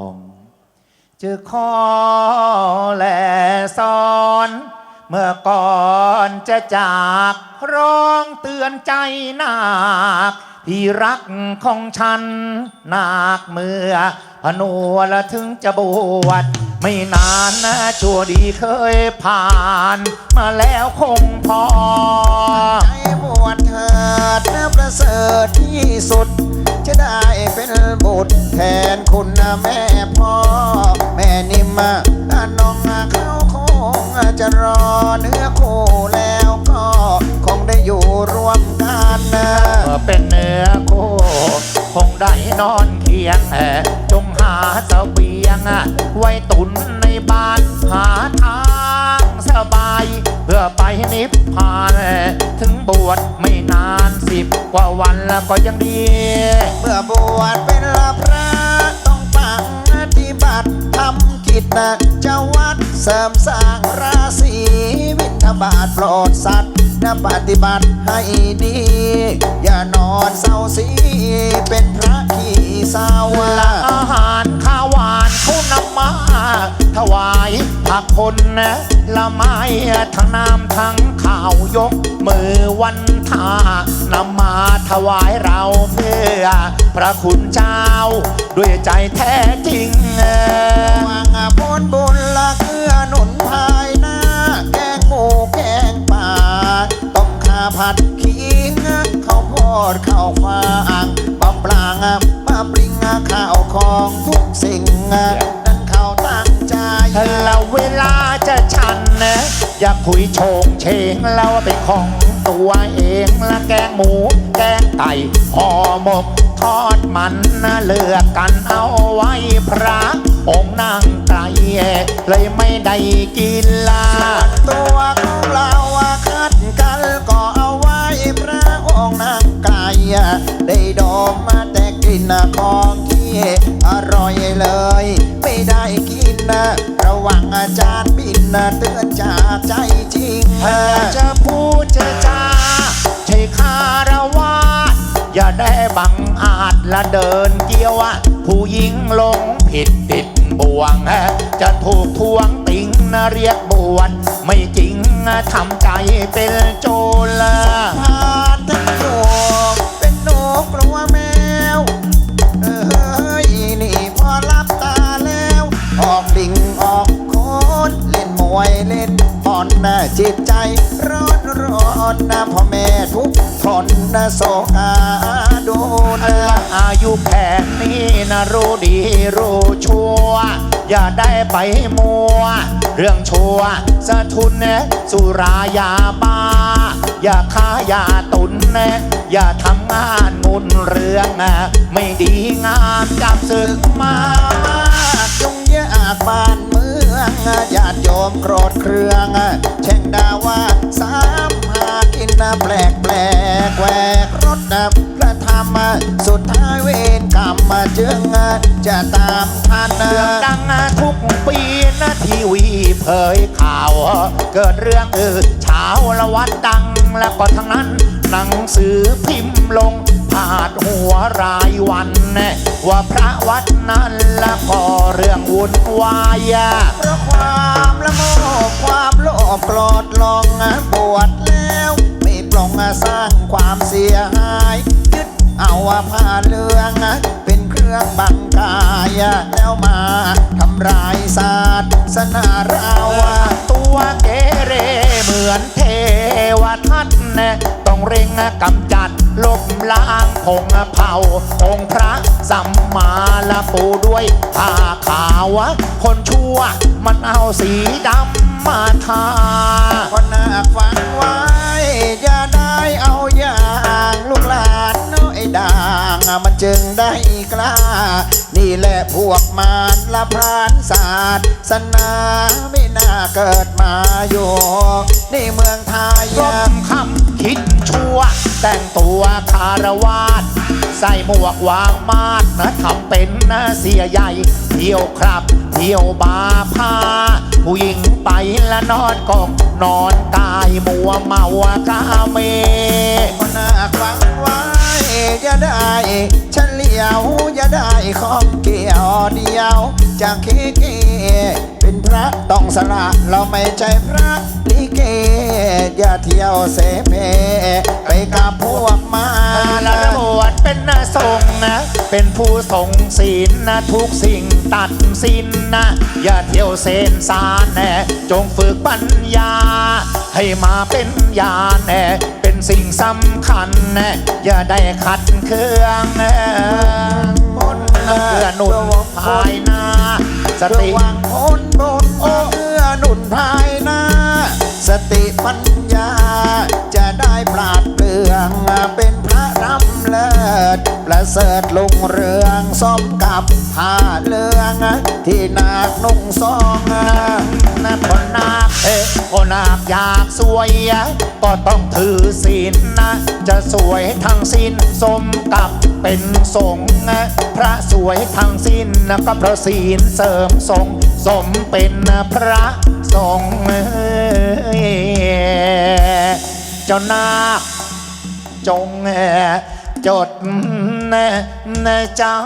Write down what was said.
องจะขอแลสอน เมื่อก่อนจะจากร้องเตือนใจนาคที่รักของฉันนาคเมื่อพนวละถึงจะบวชไม่นานนะชั่วดีเคยผ่าน มาแล้วคงพอ คุณนะแม่พ่อ แม่นิมอะน้องเขาคงจะรอเนื้อคู่แล้วก็คงได้อยู่ร่วมกันนะเมื่อเป็นเนื้อคู่คงได้นอนเคียงจงหาเสบียง ไว้ตุนในบ้านหาทางสบาย เพื่อไปนิพพาน ถึงบวชไม่นานสิบกว่าวันแล้วก็ยังดี เมื่อบวชเป็นพระต้ กิจนะเจ้าวัดเสริมสร้างราศีวินทบาทโปรดสัตว์นะปฏิบัติให้ดี อย่านอนเศร้าสีเป็นพระขี้เศร้าว คนนะละไม้ทั้งน้ำทั้งข้าวยก มือวันทานำมาถวายเราเพื่อ พระคุณเจ้า ด้วยใจแท้จริงวางพลบุญละเกื้อหนุนภายหน้า แกงหมูแกงป่า ต้มขาผัดขิงข้าวโพดข้าวฟางบะปลางบะปริงข้าวของทุกสิ่ง นะอย่าคุยโชงเชงเราเป็นของตัวเองละแกงหมู แกงไก่ห่อหมก ทอดมันนะเลือกกันเอาไว้พระองค์นั่งไกลเลยไม่ได้กินลาตัวของเราคัดกันก็เอาไว้พระองค์นั่งไก่ได้ดมมาแต่กลิ่นของที่อร่อยเลย ไม่ได้กินนะ วังอาจารย์บินเตือนจากใจจริงจะพูดจะจาใช่คารวาสอย่าได้บังอาจละเดินเกี่ยวผู้หญิงลงผิดติดบ่วง จะถูกทวงติงนะเรียกบวชไม่จริงทำใจเป็นโจรละ วยเล่นบอลนะจิตใจร้อนร้อนนะพ่อแม่ทุกคนนะโศกาดูนะอายุแค่นนี้นะรู้ดีรู้ชัวอย่าได้ไปมัว เรื่องชัวสะทุนเนสุรายาบ้า อย่าค้าอย่าตุนเนอย่าทำงานงุนเรื่อง ไม่ดีงามจับศึกมา ญาติโยมโกรธเครื่องแช่งด่าว่าสามหากินนะแปลกแปลกแหวกรถนะพระธรรมสุดท้ายเวรกรรมจึงจะตามทันเรื่องดังทุกปีนะทีวีเผยข่าว เกิดเรื่องอื่นเช้าละวัดดังแล้วก็ทั้งนั้นหนังสือพิมพ์ลง พาดหัวรายวันนะว่าพระวัดนั้นละก็เรื่องวุ่นวายเพราะความละโมบความโลภโกรธลองบวชแล้วไม่ปลงสร้างความเสียหายยึดเอาผ้าเลืองเป็นเครื่องบังกายแล้วมาทำลายศาสนาเราตัวเกเรเหมือนเทวทัตนะต้องเร่งกำจัด ลบล้างพงเผาองค์พระสัมมาละปูด้วยผ้าขาวคนชั่วมันเอาสีดำมาทาคนหนักฟังไว้อย่าได้เอาอย่างลูกหลานน้อยด่างมันจึงได้กล้า นี่แหละพวกมารละพรานศาสตร์สนาไม่น่าเกิดมาอยู่ในเมืองไทยก้มคำ แต่งตัวคารวาสใส่หมวกวางมาดนะทำเป็นนะเสียใหญ่ เที่ยวครับ เที่ยวบาร์พาผู้หญิงไปและนอนกอกนอนกายมัวเมากาเมคนหนักฟังไว้อย่าได้เฉลียวอย่าได้ของเกี่ยวเดียวจากเคเกเป็ นพระต้องสละเราไม่ใช่พระลิเก อย่าเที่ยวเสเพไปกับพวกมาแล้วบวชเป็นนะทรงฆ์นะ เป็นผู้ทรงศีลนะ ทุกสิ่งตัดสินนะ อย่าเที่ยวเส้นสารแน่จงฝึกปัญญา ให้มาเป็นญาณแน่เป็นสิ่งสำคัญแน่อย่าได้ขัดเครื่องแน่บนเพื่อหนุนภายหน้าสระติวังคนบน เอื้อหนุนภายหน้า สติปัญญา จะได้ปราดเปรื่องเป็นพระรำเลิศประเสริฐลุงเรืองสมกับผ้าเลือง ที่นาคนุ่งซองนะพอนาคเอ๊ะนาคอยากสวย ก็ต้องถือศีลนะ จะสวยทั้งสิ้นสมกับเป็นสงฆ์พระสวยทั้งสิ้นก็เพราะศีลเสริมสงฆ์ สมเป็นพระสงฆ์เจ้านาคจงจดจำ